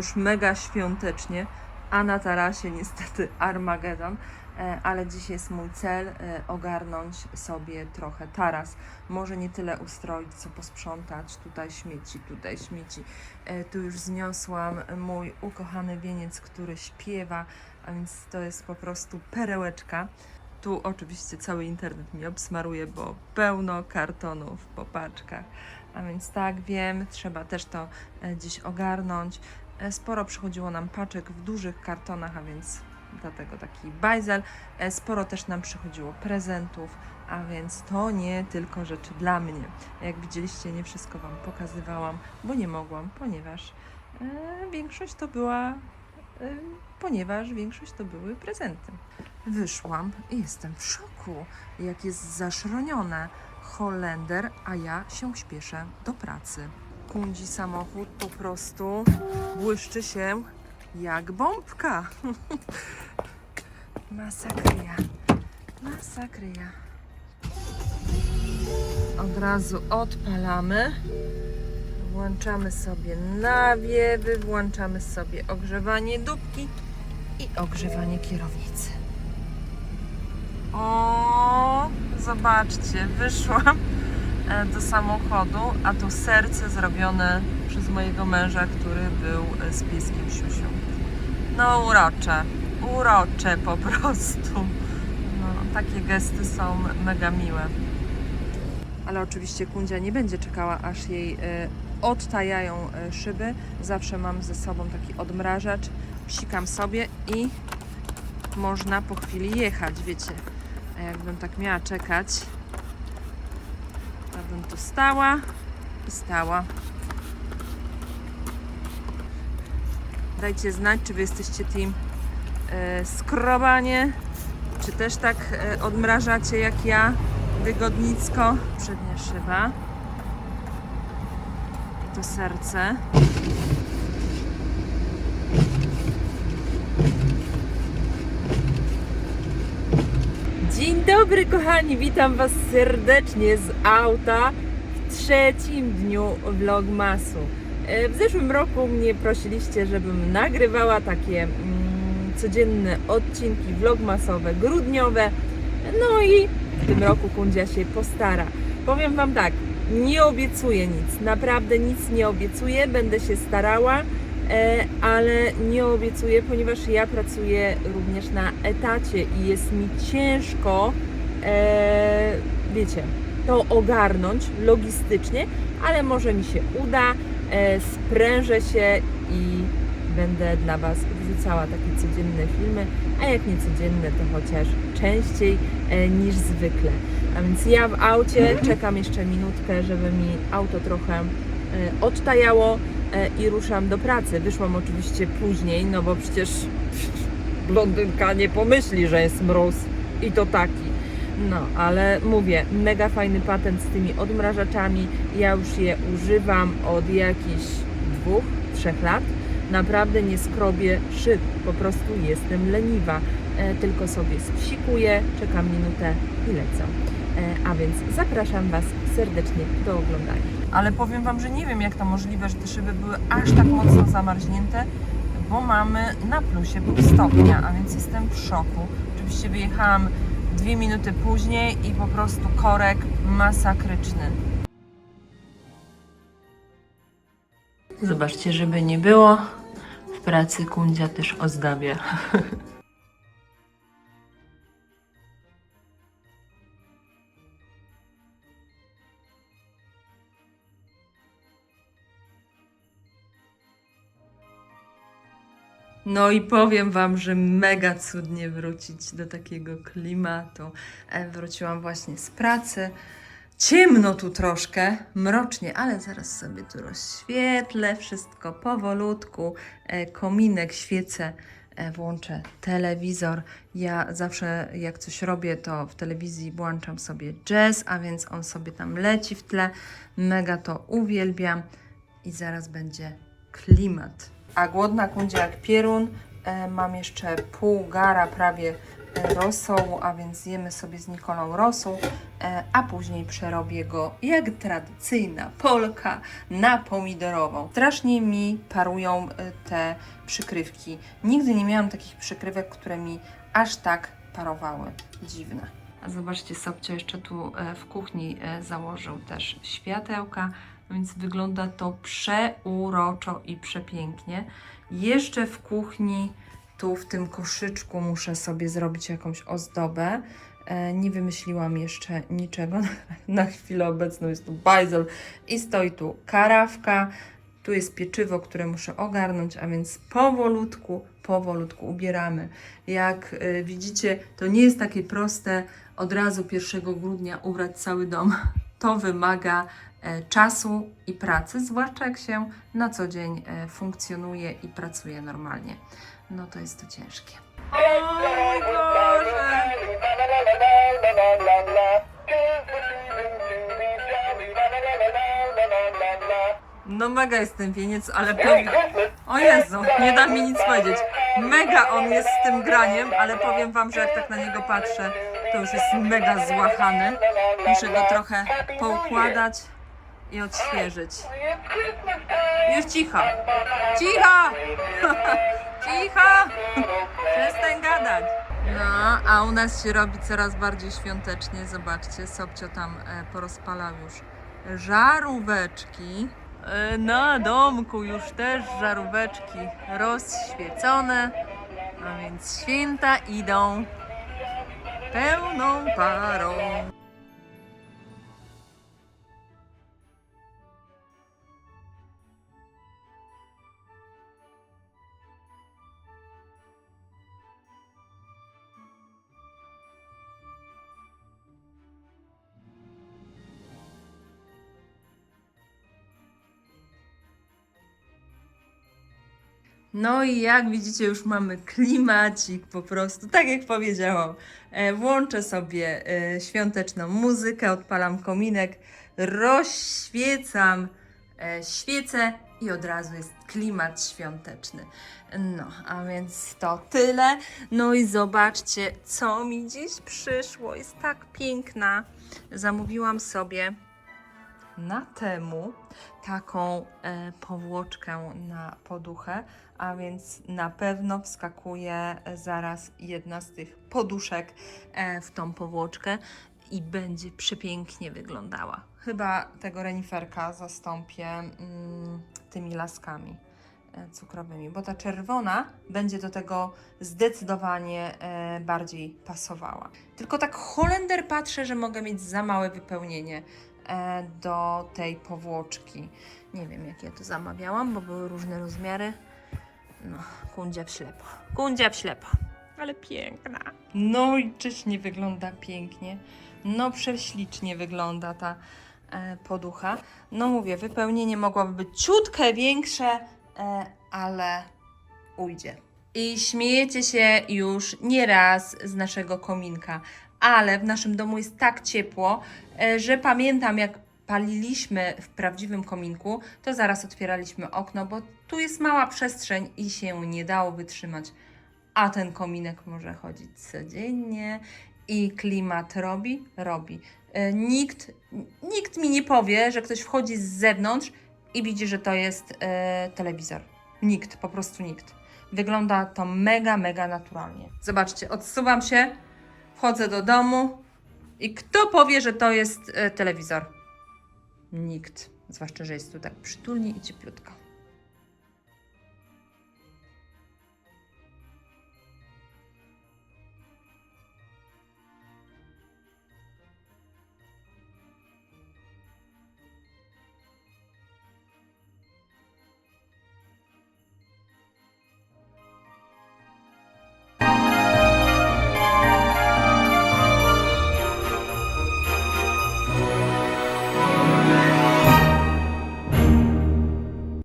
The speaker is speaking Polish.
już mega świątecznie, a na tarasie niestety Armagedon. E, Ale dziś jest mój cel e, ogarnąć sobie trochę taras. Może nie tyle ustroić, co posprzątać. Tutaj śmieci, tutaj śmieci. E, Tu już zniosłam mój ukochany wieniec, który śpiewa, a więc to jest po prostu perełeczka. Tu oczywiście cały internet mi obsmaruje, bo pełno kartonów po paczkach. A więc tak, wiem, trzeba też to dziś ogarnąć. E, Sporo przychodziło nam paczek w dużych kartonach, a więc dlatego taki bajzel. E, Sporo też nam przychodziło prezentów, a więc to nie tylko rzeczy dla mnie. Jak widzieliście, nie wszystko Wam pokazywałam, bo nie mogłam, ponieważ e, większość to była, ponieważ większość to były prezenty. Wyszłam i jestem w szoku, jak jest zaszronione. Holender, a ja się śpieszę do pracy. Kundzi samochód po prostu błyszczy się jak bombka. Masakryja. Masakryja. Od razu odpalamy. Włączamy sobie nawiewy, włączamy sobie ogrzewanie dupki i ogrzewanie kierownicy. O, zobaczcie, wyszłam do samochodu, a tu serce zrobione przez mojego męża, który był e, z pieskiem siusią. No urocze, urocze po prostu. No, takie gesty są mega miłe. Ale oczywiście Kundzia nie będzie czekała, aż jej e, odtajają e, szyby. Zawsze mam ze sobą taki odmrażacz. Psikam sobie i można po chwili jechać, wiecie. A jakbym tak miała czekać, to bym tu stała i stała. Dajcie znać, czy wy jesteście team e, skrobanie, czy też tak e, odmrażacie jak ja, wygodnicko. Przednia szyba. To serce. Dzień dobry kochani, witam Was serdecznie z auta w trzecim dniu vlogmasu. E, W zeszłym roku mnie prosiliście, żebym nagrywała takie mm, codzienne odcinki vlogmasowe, grudniowe. No i w tym roku Kundzia się postara. Powiem Wam tak, nie obiecuję nic, naprawdę nic nie obiecuję, będę się starała, ale nie obiecuję, ponieważ ja pracuję również na etacie i jest mi ciężko, e, wiecie, to ogarnąć logistycznie, ale może mi się uda, e, sprężę się i będę dla Was wrzucała takie codzienne filmy, a jak nie codzienne, to chociaż częściej e, niż zwykle. A więc ja w aucie czekam jeszcze minutkę, żeby mi auto trochę e, odtajało e, i ruszam do pracy. Wyszłam oczywiście później, no bo przecież blondynka nie pomyśli, że jest mróz i to taki. No, ale mówię, mega fajny patent z tymi odmrażaczami. Ja już je używam od jakichś dwóch, trzech lat. Naprawdę nie skrobię szyb, po prostu jestem leniwa. E, tylko sobie spsikuję, czekam minutę i lecę. E, a więc zapraszam Was serdecznie do oglądania. Ale powiem Wam, że nie wiem jak to możliwe, że te szyby były aż tak mocno zamarznięte, bo mamy na plusie pół stopnia, a więc jestem w szoku. Oczywiście wyjechałam dwie minuty później i po prostu korek masakryczny. Zobaczcie, żeby nie było, w pracy Kundzia też ozdabia. No i powiem Wam, że mega cudnie wrócić do takiego klimatu. E, Wróciłam właśnie z pracy. Ciemno tu troszkę, mrocznie, ale zaraz sobie tu rozświetlę wszystko powolutku. E, Kominek, świecę, e, włączę telewizor. Ja zawsze jak coś robię, to w telewizji włączam sobie jazz, a więc on sobie tam leci w tle. Mega to uwielbiam i zaraz będzie klimat. A głodna kundzia jak pierun. E, mam jeszcze pół gara prawie e, rosołu, a więc jemy sobie z Nikolą rosół, e, a później przerobię go jak tradycyjna Polka na pomidorową. Strasznie mi parują te przykrywki. Nigdy nie miałam takich przykrywek, które mi aż tak parowały. Dziwne. Zobaczcie, Sobcio jeszcze tu e, w kuchni e, założył też światełka, więc wygląda to przeuroczo i przepięknie. Jeszcze w kuchni, tu w tym koszyczku muszę sobie zrobić jakąś ozdobę. E, Nie wymyśliłam jeszcze niczego. Na chwilę obecną jest tu bajzel i stoi tu karawka. Tu jest pieczywo, które muszę ogarnąć, a więc powolutku, powolutku ubieramy. Jak y, widzicie, to nie jest takie proste od razu 1 grudnia ubrać cały dom. To wymaga e, czasu i pracy, zwłaszcza jak się na co dzień e, funkcjonuje i pracuje normalnie. No to jest to ciężkie. No mega jest ten wieniec, ale powiem... O Jezu, nie da mi nic powiedzieć. Mega on jest z tym graniem, ale powiem Wam, że jak tak na niego patrzę, to już jest mega złachany. Muszę go trochę poukładać i odświeżyć. Już cicho. Cicho! Cicho! Przestań gadać. No, a u nas się robi coraz bardziej świątecznie. Zobaczcie, Sobcio tam e, porozpalał już żaróweczki. E, Na domku już też żaróweczki rozświecone, a więc święta idą pełną parą. No i jak widzicie, już mamy klimacik po prostu, tak jak powiedziałam. E, włączę sobie e, świąteczną muzykę, odpalam kominek, rozświecam e, świecę i od razu jest klimat świąteczny. No, a więc to tyle. No i zobaczcie, co mi dziś przyszło. Jest tak piękna. Zamówiłam sobie na temu taką e, powłoczkę na poduchę, a więc na pewno wskakuje zaraz jedna z tych poduszek e, w tą powłoczkę i będzie przepięknie wyglądała. Chyba tego reniferka zastąpię mm, tymi laskami e, cukrowymi, bo ta czerwona będzie do tego zdecydowanie e, bardziej pasowała. Tylko tak Holender patrzę, że mogę mieć za małe wypełnienie e, do tej powłoczki. Nie wiem, jak ja to zamawiałam, bo były różne rozmiary. No, kundzia w ślepo. Kundzia w ślepo. Ale piękna. No i czyż nie wygląda pięknie? No prześlicznie wygląda ta e, poducha. No mówię, wypełnienie mogłoby być ciutkę większe, e, ale ujdzie. I śmiejecie się już nieraz z naszego kominka, ale w naszym domu jest tak ciepło, e, że pamiętam jak paliliśmy w prawdziwym kominku, to zaraz otwieraliśmy okno, bo tu jest mała przestrzeń i się nie dało wytrzymać. A ten kominek może chodzić codziennie i klimat robi, robi. E, Nikt, nikt mi nie powie, że ktoś wchodzi z zewnątrz i widzi, że to jest e, telewizor. Nikt, po prostu nikt. Wygląda to mega, mega naturalnie. Zobaczcie, odsuwam się, wchodzę do domu i kto powie, że to jest e, telewizor? Nikt. Zwłaszcza, że jest tu tak przytulnie i cieplutko.